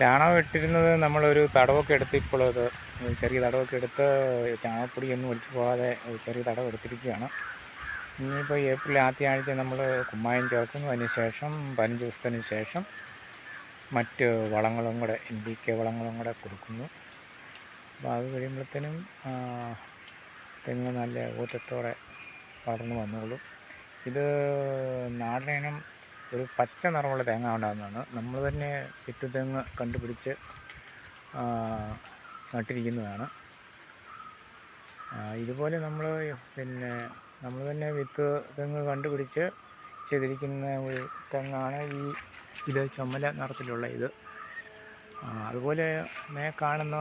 ചാണകം ഇട്ടിരുന്നത് നമ്മളൊരു തടവൊക്കെ എടുത്ത് ഇപ്പോൾ അത് ചെറിയ തടവൊക്കെ എടുത്ത് ചാണകപ്പൊടിയൊന്നും ഒഴിച്ചു പോകാതെ ചെറിയ തടവ് എടുത്തിരിക്കുകയാണ്. ഇനിയിപ്പോൾ ഏപ്രിൽ ആദ്യ ആഴ്ച നമ്മൾ കുമ്മായം ചേർക്കുന്നു അതിന് ശേഷം പതിനഞ്ച് ദിവസത്തിന് ശേഷം മറ്റ് വളങ്ങളും കൂടെ എൻ പി കെ വളങ്ങളും കൂടെ കൊടുക്കുന്നു. അപ്പോൾ അത് കഴിയുമ്പോഴത്തേനും തെങ്ങ് നല്ല ഊറ്റത്തോടെ വളർന്നു വന്നോളും. ഇത് നാടനിനം ഒരു പച്ച നിറമുള്ള തേങ്ങ ഉണ്ടാകുന്നതാണ്. നമ്മൾ തന്നെ വിത്ത് തെങ്ങ് കണ്ടുപിടിച്ച് നട്ടിരിക്കുന്നതാണ്. ഇതുപോലെ നമ്മൾ പിന്നെ നമ്മൾ തന്നെ വിത്ത് തെങ്ങ് കണ്ടുപിടിച്ച് ചെയ്തിരിക്കുന്ന ഒരു തെങ്ങാണ് ഈ ഇത് ചുമല നിറത്തിലുള്ള ഇത്. അതുപോലെ മേ കാണുന്ന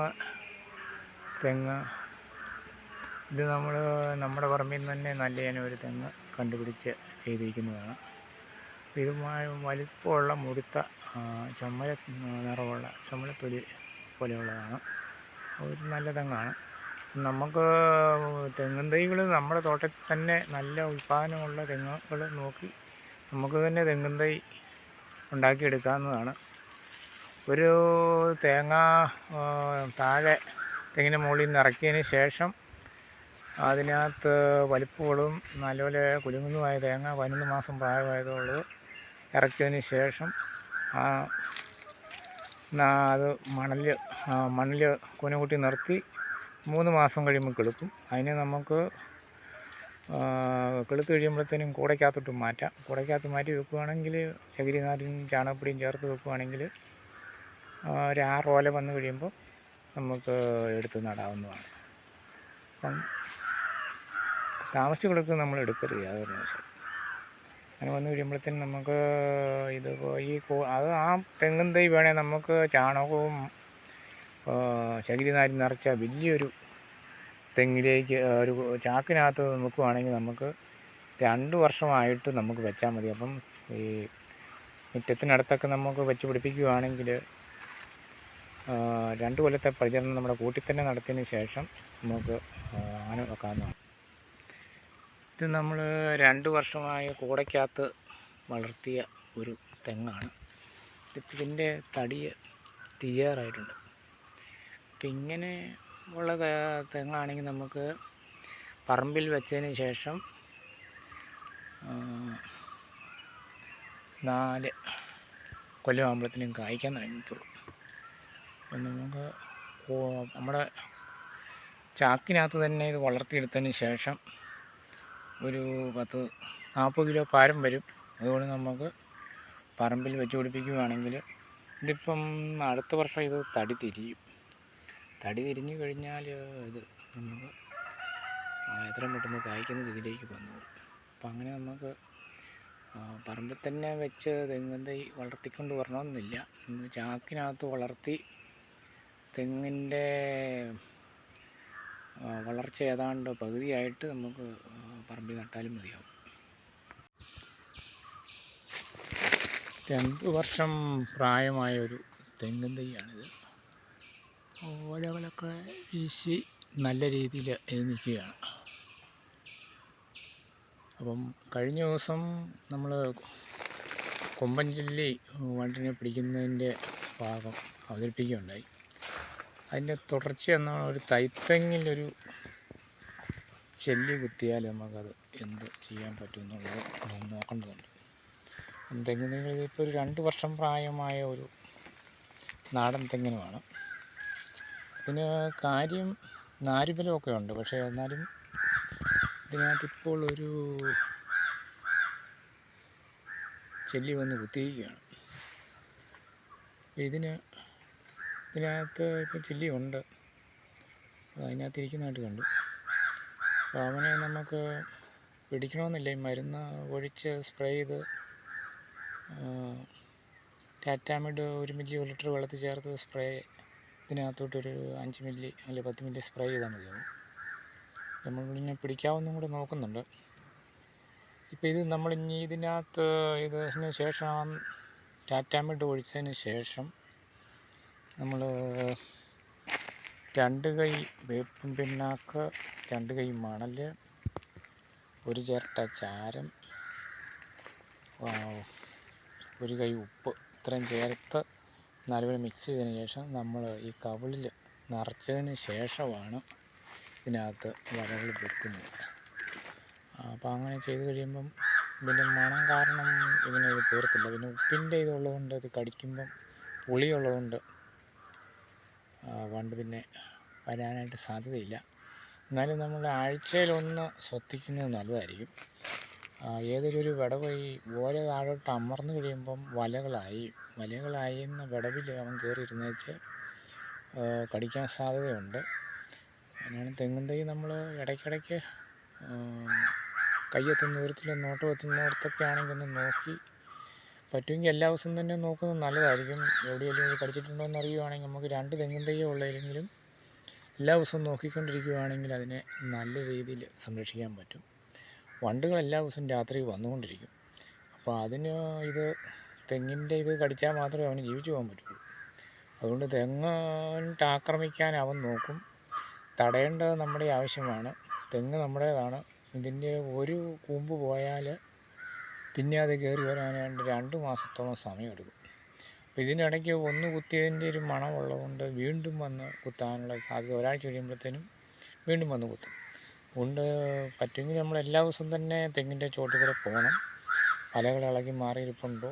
തെങ്ങ് ഇത് നമ്മൾ നമ്മുടെ പറമ്പിൽ നിന്ന് തന്നെ നല്ല ഒരു തെങ്ങ് കണ്ടുപിടിച്ച് ചെയ്തിരിക്കുന്നതാണ്. ഇതുമായി വലിപ്പമുള്ള മുടുത്ത ചുമല നിറമുള്ള ചുമലത്തൊലി പോലെയുള്ളതാണ്. ഒരു നല്ല തെങ്ങാണ്. നമുക്ക് തെങ്ങും തൈകൾ നമ്മുടെ തോട്ടത്തിൽ തന്നെ നല്ല ഉൽപ്പാദനമുള്ള തെങ്ങുകൾ നോക്കി നമുക്ക് തന്നെ തെങ്ങും തൈ ഉണ്ടാക്കിയെടുക്കാവുന്നതാണ്. ഒരു തേങ്ങ താഴെ തെങ്ങിന്റെ മുകളിൽ നിന്ന് ഇറക്കിയതിന് ശേഷം അതിനകത്ത് വലിപ്പമുള്ളതും നല്ലപോലെ കുലുങ്ങുന്നതുമായ തേങ്ങ പതിനൊന്ന് മാസം പ്രായമായതുള്ളത് ഇറക്കിയതിന് ശേഷം അത് മണൽ മണ്ണിൽ കുനകൂട്ടി നിർത്തി മൂന്ന് മാസം കഴിയുമ്പോൾ കിളുക്കും. അതിനെ നമുക്ക് കിളുത്ത് കഴിയുമ്പോഴത്തേനും കൂടയ്ക്കകത്തോട്ട് മാറ്റാം. കൂടയ്ക്കകത്ത് മാറ്റി വെക്കുകയാണെങ്കിൽ ചകിരി നാരും ചാണകപ്പൊടിയും ചേർത്ത് വെക്കുകയാണെങ്കിൽ ഒരു ആറ് ഓല വന്നു കഴിയുമ്പോൾ നമുക്ക് എടുത്ത് നടാവുന്നതാണ്. അപ്പം താമസിച്ച് കിടക്കുക നമ്മൾ എടുക്കരുത് യാതൊരു നിമിഷം അങ്ങനെ വന്നു കഴിയുമ്പോഴത്തേനും നമുക്ക് ഇത് ഈ അത് ആ തെങ്ങും തൈ വേണേൽ നമുക്ക് ചാണകവും ചകിരി നാരും നിറച്ച വലിയൊരു തെങ്ങിലേക്ക് ഒരു ചാക്കിനകത്ത് വെക്കുകയാണെങ്കിൽ നമുക്ക് രണ്ട് വർഷമായിട്ട് നമുക്ക് വെച്ചാൽ മതി. അപ്പം ഈ മുറ്റത്തിനടുത്തൊക്കെ നമുക്ക് വെച്ച് പിടിപ്പിക്കുകയാണെങ്കിൽ രണ്ട് കൊല്ലത്തെ പരിചരണം നമ്മുടെ കൂട്ടിൽ തന്നെ നടത്തിയതിന് ശേഷം നമുക്ക് അങ്ങനെ വെക്കാവുന്നതാണ്. ഇത് നമ്മൾ രണ്ട് വർഷമായി കൂടയ്ക്കകത്ത് വളർത്തിയ ഒരു തെങ്ങാണ്. ഇതിന്റെ തടി തീയാറായിട്ടുണ്ട് അപ്പം ഇങ്ങനെ ഉള്ള തെങ്ങാണെങ്കിൽ നമുക്ക് പറമ്പിൽ വെച്ചതിന് ശേഷം നാല് കൊല്ലമാകുമ്പോഴത്തേനും കായ്ക്കാൻ തുടങ്ങിയിട്ടുള്ളൂ. അപ്പം നമുക്ക് നമ്മുടെ ചാക്കിനകത്ത് തന്നെ ഇത് വളർത്തിയെടുത്തതിന് ശേഷം ഒരു പത്ത് നാൽപ്പത് കിലോ പാരം വരും. അതുകൊണ്ട് നമുക്ക് പറമ്പിൽ വെച്ച് പിടിപ്പിക്കുകയാണെങ്കിൽ ഇതിപ്പം അടുത്ത വർഷം ഇത് തടി തിരിയും. തടി തിരിഞ്ഞു കഴിഞ്ഞാൽ ഇത് നമുക്ക് എത്രയും പെട്ടെന്ന് കായ്ക്കുന്ന രീതിയിലേക്ക് വന്നു. അപ്പം അങ്ങനെ നമുക്ക് പറമ്പിൽ തന്നെ വെച്ച് തെങ്ങിൻ തൈ വളർത്തിക്കൊണ്ട് വരണമെന്നില്ല. ചാക്കിനകത്ത് വളർത്തി തെങ്ങിന്റെ വളർച്ച ഏതാണ്ട് പകുതിയായിട്ട് നമുക്ക് പറമ്പിൽ നട്ടാലും മതിയാവും. രണ്ട് വർഷം പ്രായമായ ഒരു തെങ്ങൻ തൈയാണിത്. ഓലകളൊക്കെ വീശി നല്ല രീതിയിൽ നിൽക്കുകയാണ്. അപ്പം കഴിഞ്ഞ ദിവസം നമ്മൾ കൊമ്പൻ ചില്ലി വണ്ടിനെ പിടിക്കുന്നതിന്റെ ഭാഗം അവതരിപ്പിക്കുകയുണ്ടായി. അതിന്റെ തുടർച്ച എന്നാണ് ഒരു തൈത്തെങ്ങിലൊരു ചെല്ലി കുത്തിയാൽ നമുക്കത് എന്ത് ചെയ്യാൻ പറ്റും എന്നുള്ളത് നമ്മൾ നോക്കേണ്ടതുണ്ട് എന്തെങ്കിലും ഇപ്പോൾ ഒരു രണ്ട് വർഷം പ്രായമായ ഒരു നാടൻ തെങ്ങിനുമാണ്. ഇതിന് കാര്യം നാരുബലമൊക്കെ ഉണ്ട്. പക്ഷേ എന്നാലും ഇതിനകത്ത് ഇപ്പോൾ ഒരു ചെല്ലി വന്ന് കുത്തിയിരിക്കുകയാണ്. ഇതിന് ഇതിനകത്ത് ഇപ്പോൾ ചില്ലി ഉണ്ട് അതിനകത്തിരിക്കുന്നതായിട്ട് കണ്ടു. അവനെ നമുക്ക് പിടിക്കണമെന്നില്ല. ഈ മരുന്ന് ഒഴിച്ച് സ്പ്രേ ചെയ്ത് ടാറ്റാമിഡ് ഒരു മില്ലി ഒരു ലിറ്റർ വെള്ളത്തിൽ ചേർത്ത് സ്പ്രേ ഇതിനകത്തോട്ടൊരു അഞ്ച് മില്ലി അല്ലെങ്കിൽ പത്ത് മില്ലി സ്പ്രേ ചെയ്താൽ മതിയാവും. നമ്മൾ പിന്നെ പിടിക്കാവുന്നതും കൂടെ നോക്കുന്നുണ്ട്. ഇപ്പോൾ ഇത് നമ്മൾ ഇനി ഇതിനകത്ത് ഇതിന് ശേഷം ടാറ്റാമിഡ് ഒഴിച്ചതിന് ശേഷം നമ്മൾ രണ്ട് കൈ വേപ്പും പിണ്ണാക്ക് രണ്ട് കൈ മണൽ ഒരു ചിരട്ട ചാരം ഒരു കൈ ഉപ്പ്. ഇത്രയും ചേർത്ത് നല്ലപോലെ മിക്സ് ചെയ്തതിന് ശേഷം നമ്മൾ ഈ കവിളിൽ നിറച്ചതിന് ശേഷമാണ് ഇതിനകത്ത് വലകൾ വെക്കുന്നത് അപ്പോൾ അങ്ങനെ ചെയ്ത് കഴിയുമ്പം ഇതിന്റെ മണം കാരണം ഇതിനത് പേർത്തില്ല പിന്നെ ഉപ്പിന്റെ ഇതുള്ളതുകൊണ്ട് ഇത് കടിക്കുമ്പം പുളിയുള്ളതുകൊണ്ട് വണ്ട് പിന്നെ വരാനായിട്ട് സാധ്യതയില്ല. എന്നാലും നമ്മൾ ആഴ്ചയിലൊന്ന് ശ്രദ്ധിക്കുന്നത് നല്ലതായിരിക്കും. ഏതൊരു വിടവ് ഈ ഓല താഴോട്ട് അമർന്നു കഴിയുമ്പം വലകളായി വലകളായി എന്ന വിടവിൽ അവൻ കയറി ഇരുന്നേച്ച് കടിക്കാൻ സാധ്യതയുണ്ട്. അങ്ങനെയാണ് തെങ്ങും തൈ നമ്മൾ ഇടയ്ക്കിടയ്ക്ക് കയ്യെത്തുന്ന ദൂരത്തിൽ നോട്ടം എത്തുന്നിടത്തൊക്കെ ആണെങ്കിൽ ഒന്ന് നോക്കി പറ്റുമെങ്കിൽ എല്ലാ ദിവസവും തന്നെ നോക്കുന്നത് നല്ലതായിരിക്കും. എവിടെയെങ്കിലും ഇത് കടിച്ചിട്ടുണ്ടോ എന്ന് അറിയുവാണെങ്കിൽ നമുക്ക് രണ്ട് തെങ്ങും തൈയേ ഉള്ളതെങ്കിലും എല്ലാ ദിവസവും നോക്കിക്കൊണ്ടിരിക്കുകയാണെങ്കിൽ അതിനെ നല്ല രീതിയിൽ സംരക്ഷിക്കാൻ പറ്റും. വണ്ടുകൾ എല്ലാ ദിവസവും രാത്രി വന്നുകൊണ്ടിരിക്കും. അപ്പോൾ അതിന് ഇത് തെങ്ങിന്റെ ഇത് കടിച്ചാൽ മാത്രമേ അവന് ജീവിച്ചു പോകാൻ പറ്റുള്ളൂ. അതുകൊണ്ട് തെങ്ങിട്ട് ആക്രമിക്കാൻ അവൻ നോക്കും. തടയേണ്ടത് നമ്മുടെ ആവശ്യമാണ്. തെങ്ങ് നമ്മുടേതാണ്. ഇതിന്റെ ഒരു കൂമ്പ് പോയാൽ പിന്നെ അത് കയറി വരാനായിട്ട് രണ്ട് മാസത്തോളം സമയമെടുക്കും. അപ്പോൾ ഇതിനിടയ്ക്ക് ഒന്ന് കുത്തിയതിന്റെ ഒരു മണമുള്ളതുകൊണ്ട് വീണ്ടും വന്ന് കുത്താനുള്ള സാധ്യത ഒരാഴ്ച കഴിയുമ്പോഴത്തേനും വീണ്ടും വന്ന് കുത്തും. അതുകൊണ്ട് പറ്റുമെങ്കിൽ നമ്മൾ എല്ലാ ദിവസവും തന്നെ തെങ്ങിന്റെ ചോട്ടിൽ കൂടെ പോകണം. പലകൾ ഇളകി മാറിയിരിപ്പുണ്ടോ?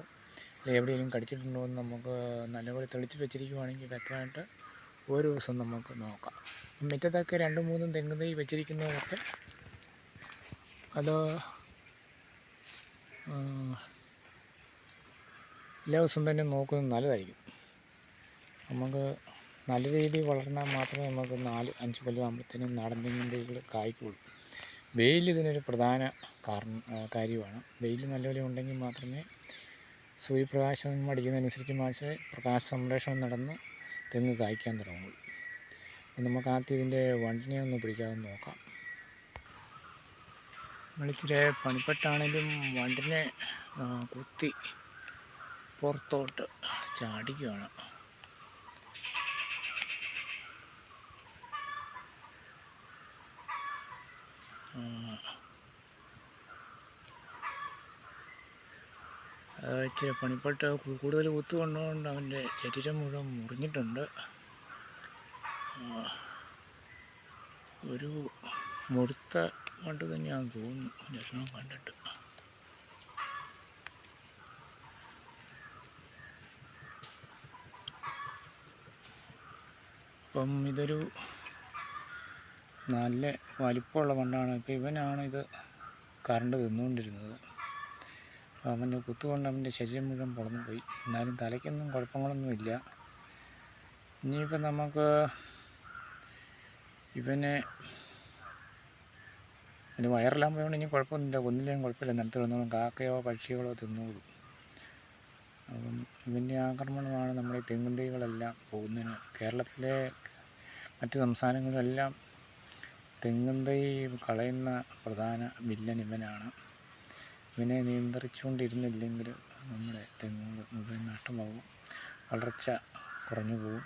അല്ലെങ്കിൽ എവിടെയെങ്കിലും കടിച്ചിട്ടുണ്ടോ എന്ന് നമുക്ക് നല്ലപോലെ തെളിച്ച് വെച്ചിരിക്കുവാണെങ്കിൽ വ്യക്തമായിട്ട് ഒരു ദിവസം നമുക്ക് നോക്കാം. മുറ്റത്തൊക്കെ രണ്ടും മൂന്നും തെങ്ങ് തൈ വെച്ചിരിക്കുന്നതൊക്കെ അത് എല്ലാ ദിവസവും തന്നെ നോക്കുന്നത് നല്ലതായിരിക്കും. നമുക്ക് നല്ല രീതിയിൽ വളർന്നാൽ മാത്രമേ നമുക്ക് നാല് അഞ്ച് കൊല്ലം ആകുമ്പോഴത്തേനും നാടൻ തെങ്ങിന്റെ കായ്ക്കുള്ളൂ. വെയിൽ ഇതിനൊരു പ്രധാന കാരണം കാര്യമാണ്. വെയിൽ നല്ലപോലെ ഉണ്ടെങ്കിൽ മാത്രമേ സൂര്യപ്രകാശം അടിക്കുന്നതനുസരിച്ച് മാത്രമേ പ്രകാശ സംരക്ഷണം നടന്ന് തെങ്ങ് കായ്ക്കാൻ തുടങ്ങുള്ളൂ. നമുക്ക് ആദ്യം ഇതിന്റെ വണ്ടിനെ ഒന്ന് പിടിക്കാതെ നോക്കാം. നമ്മളിച്ചിരി പണിപ്പെട്ടാണേലും വണ്ടിനെ കുത്തി പുറത്തോട്ട് ചാടിക്കുകയാണ്. ഇച്ചിരി പണിപ്പെട്ട് കൂടുതൽ കുത്തു കൊണ്ടുകൊണ്ട് അവന്റെ ശരീരം മുഴുവൻ മുറിഞ്ഞിട്ടുണ്ട്. ഒരു മുഴുത്ത വണ്ട് തന്നെയാണെന്ന് തോന്നുന്നു. ലക്ഷണം കണ്ടിട്ട്. അപ്പം ഇതൊരു നല്ല വലിപ്പമുള്ള വണ്ടാണ് ഇപ്പം ഇവനാണ് ഇത് കറണ്ട് തിന്നുകൊണ്ടിരുന്നത്. അപ്പോൾ അവന്റെ കുത്തുകൊണ്ട് അവന്റെ ശരീരം മുഴുവൻ പൊളന്നു പോയി. എന്നാലും തലയ്ക്കൊന്നും കുഴപ്പങ്ങളൊന്നുമില്ല ഇനിയിപ്പം നമുക്ക് ഇവനെ അതിന് പോയതുകൊണ്ട് ഇനി കുഴപ്പമൊന്നുമില്ല. ഒന്നില്ലെങ്കിലും കുഴപ്പമില്ല. നിലത്ത് കിടന്നോളും കാക്കയോ പക്ഷികളോ തിന്നോളും. അപ്പം ഇതിന്റെ ആക്രമണമാണ് നമ്മുടെ തെങ്ങും തൈകളെല്ലാം പോകുന്നതിന്. കേരളത്തിലെ മറ്റ് സംസ്ഥാനങ്ങളിലെല്ലാം തെങ്ങും തൈ കളയുന്ന പ്രധാന വില്ലൻ ഇവനാണ്. ഇവനെ നിയന്ത്രിച്ചുകൊണ്ടിരുന്നില്ലെങ്കിൽ നമ്മുടെ തെങ്ങുകൾ മുഴുവൻ നഷ്ടമാകും വളർച്ച കുറഞ്ഞു പോകും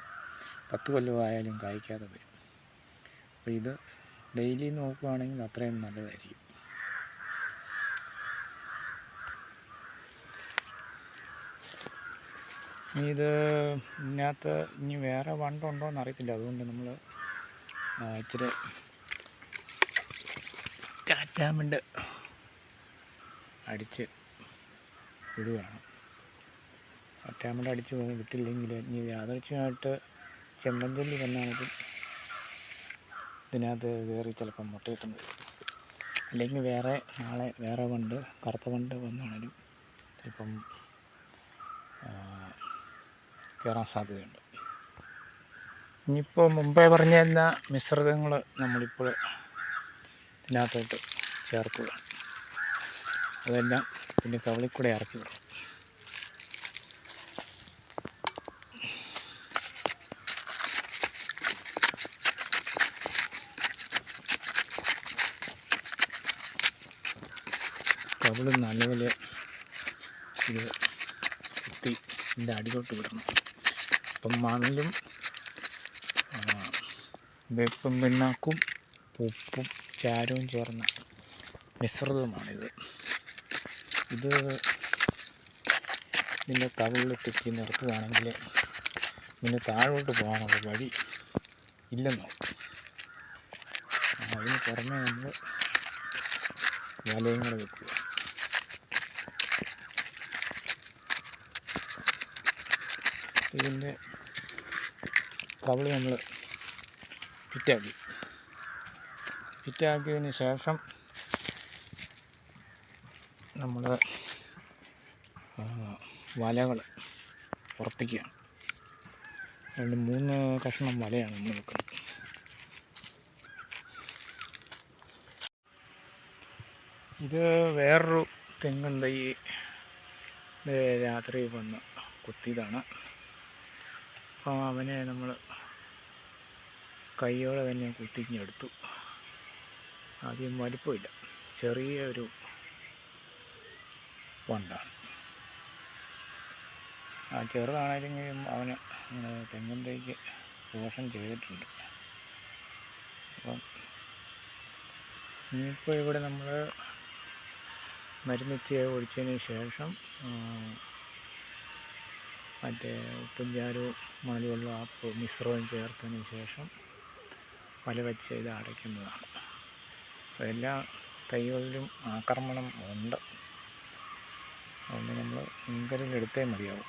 പത്ത് കൊല്ലമായാലും കായ്ക്കാതെ വരും. അപ്പോൾ ഇത് ഡെയിലി നോക്കുകയാണെങ്കിൽ അത്രയും നല്ലതായിരിക്കും. ഇത് ഇതിനകത്ത് ഇനി വേറെ വണ്ടുണ്ടോ എന്ന് അറിയത്തില്ല അതുകൊണ്ട് നമ്മൾ ഇച്ചിരി കാറ്റാമിണ്ട് അടിച്ച് വിടുകയാണ്. കാറ്റാമിണ്ട് അടിച്ച് വിട്ടില്ലെങ്കിൽ ഇനി യാദൃശ്യമായിട്ട് ചെമ്പഞ്ചല്ലി വന്നാണെങ്കിൽ ഇതിനകത്ത് കയറി ചിലപ്പം മുട്ടയിട്ടുണ്ട് അല്ലെങ്കിൽ വേറെ നാളെ വേറെ വണ്ട് കറുത്ത വണ്ട് വന്നാണെങ്കിലും ചിലപ്പം കയറാൻ സാധ്യതയുണ്ട്. ഇനിയിപ്പോൾ മുമ്പേ പറഞ്ഞ എല്ലാ മിശ്രിതങ്ങൾ നമ്മളിപ്പോൾ ഇതിനകത്തോട്ട് ചേർക്കുക. അതെല്ലാം പിന്നെ കവളിക്കൂടെ ഇറക്കി വിടും കവിൾ നല്ലപോലെ ഇത് കുത്തി ഇതിന്റെ അടിയിലോട്ട് വിടണം. അപ്പം മണലും വേപ്പും പിണ്ണാക്കും ഉപ്പും ചാരവും ചേർന്ന മിശ്രിതമാണിത്. ഇത് ഇതിന്റെ കവിളിൽ തെറ്റി നിർത്തുകയാണെങ്കിൽ പിന്നെ താഴോട്ട് പോകാനുള്ള വഴി ഇല്ലെന്നോ അതിന് പുറമെ നമ്മൾ വലയും കൂടെ വെക്കുക. ഇതിന്റെ കവിൾ നമ്മൾ ഫിറ്റാക്കി ഫിറ്റാക്കിയതിന് ശേഷം നമ്മൾ വലകൾ ഉറപ്പിക്കുകയാണ് രണ്ട് മൂന്ന് കഷ്ണം വലയാണ് നമ്മൾ വെക്കുന്നത്. ഇത് വേറൊരു തെങ്ങുണ്ട്. ഈ രാത്രി വന്ന് കുത്തിയതാണ്. അപ്പോൾ അവനെ നമ്മൾ കൈയോടെ തന്നെ കുത്തിഞ്ഞെടുത്തു. ആദ്യം വലിപ്പമില്ല. ചെറിയ ഒരു പണ്ടാണ് ആ ചെറുതാണെങ്കിലും അവന് തെങ്ങിന്റെക്ക് ദോഷം ചെയ്തിട്ടുണ്ട്. അപ്പം ഇനിയിപ്പോൾ ഇവിടെ നമ്മൾ മരുന്നിച്ച് ഒഴിച്ചതിന് ശേഷം മറ്റേ ഉപ്പും ചാരവും ആപ്പ് മിശ്രിതം ചേർത്തതിന് ശേഷം വല വെച്ച് ഇത് അടയ്ക്കുന്നതാണ്. എല്ലാ തൈകളിലും ആക്രമണം ഉണ്ട്. അതുകൊണ്ട് നമ്മൾ മുൻകരുതലെടുത്തേ മതിയാവും.